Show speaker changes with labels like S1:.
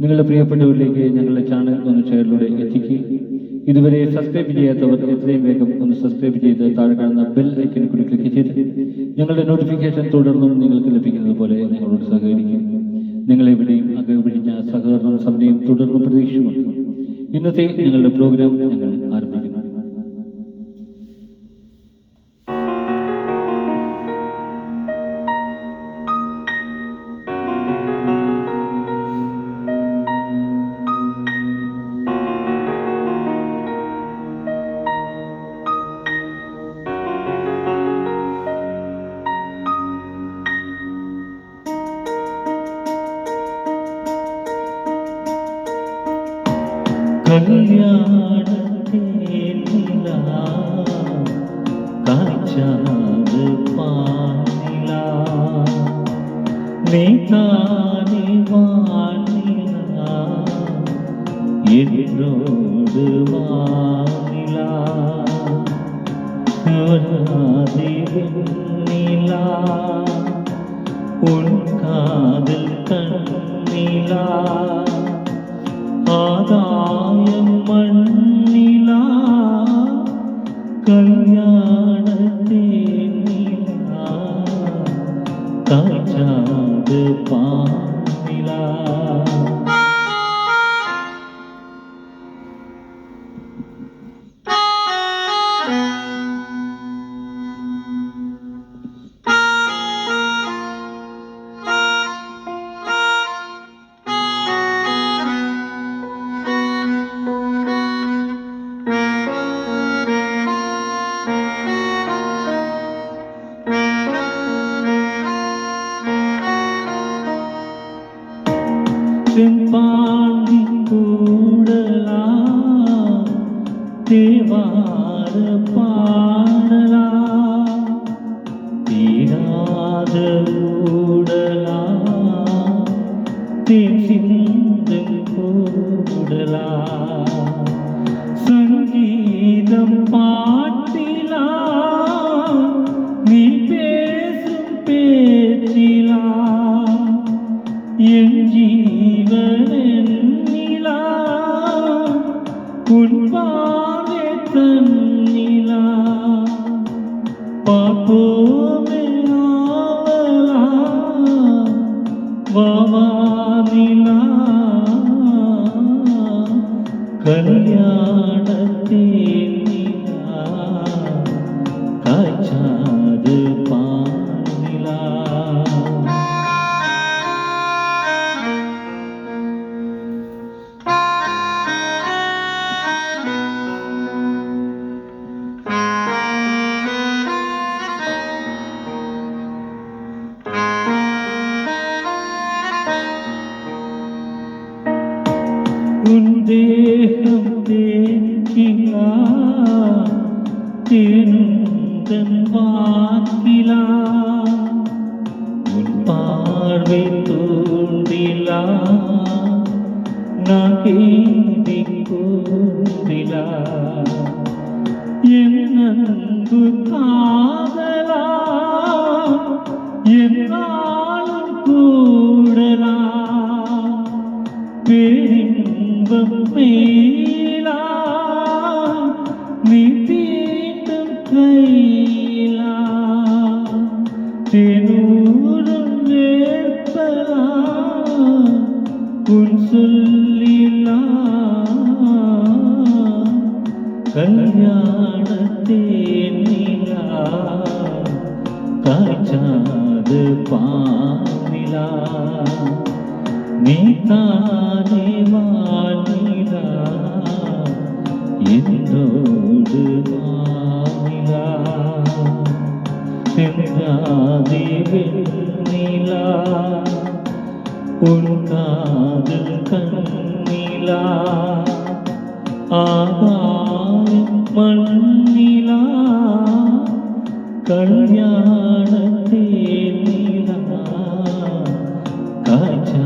S1: നിങ്ങളുടെ പ്രിയപ്പെട്ടവരിലേക്ക് ഞങ്ങളുടെ ചാനൽ ഒന്ന് ഷെയറിലൂടെ എത്തിക്കുക ഇതുവരെ സബ്സ്ക്രൈബ് ചെയ്യാത്തവർ എത്രയും വേഗം ഒന്ന് സബ്സ്ക്രൈബ് ചെയ്ത് താഴെ കാണുന്ന ബെൽ ഐക്കണിൽ കൂടി ക്ലിക്ക് ചെയ്ത് ഞങ്ങളുടെ നോട്ടിഫിക്കേഷൻ തുടർന്നും നിങ്ങൾക്ക് ലഭിക്കുന്നത് പോലെ ഞങ്ങളോട് സഹകരിക്കും. നിങ്ങളെവിടെയും അകെ പിടിച്ച സഹകരണം സമയം തുടർന്നും പ്രതീക്ഷിക്കുന്നു. ഇന്നത്തെ ഞങ്ങളുടെ പ്രോഗ്രാം ഞങ്ങൾ ആരംഭിക്കുന്നു.
S2: கல்யாணத்தேனிலா காய்ச்சாது பானிலா நீ தானே வானிலா என்னோடு வானிலா நிலா உன் காதல் கண்ணிலா. ஆதாயம் மண்ணிலா கல்யாணம் தேவார பாடலா? தீராத ஊடலா? தேசிந்தம் கூடலா சங்கீதம் பாட்டிலா? நீ பேசும் பேச்சிலா? என் ஜீவன் நிலா உன் വവാനില കല്യാണത്തേ ഉദ്ദേഹം തേനിങ്ങ തേനുന്തൻ വാക്കില. ഉൻ തോണ്ടില നകേ കല്യാണത്തേനില കാഴ്ചാത് പാനില നീതാനെ വാനില എന്നോട് വാനില തെന്താതെ വെണ്ണില. உன் காதல் கண்ணிலா ஆகாயம் மண்ணிலா கல்யாணத்தேனிலா காய்ச்சா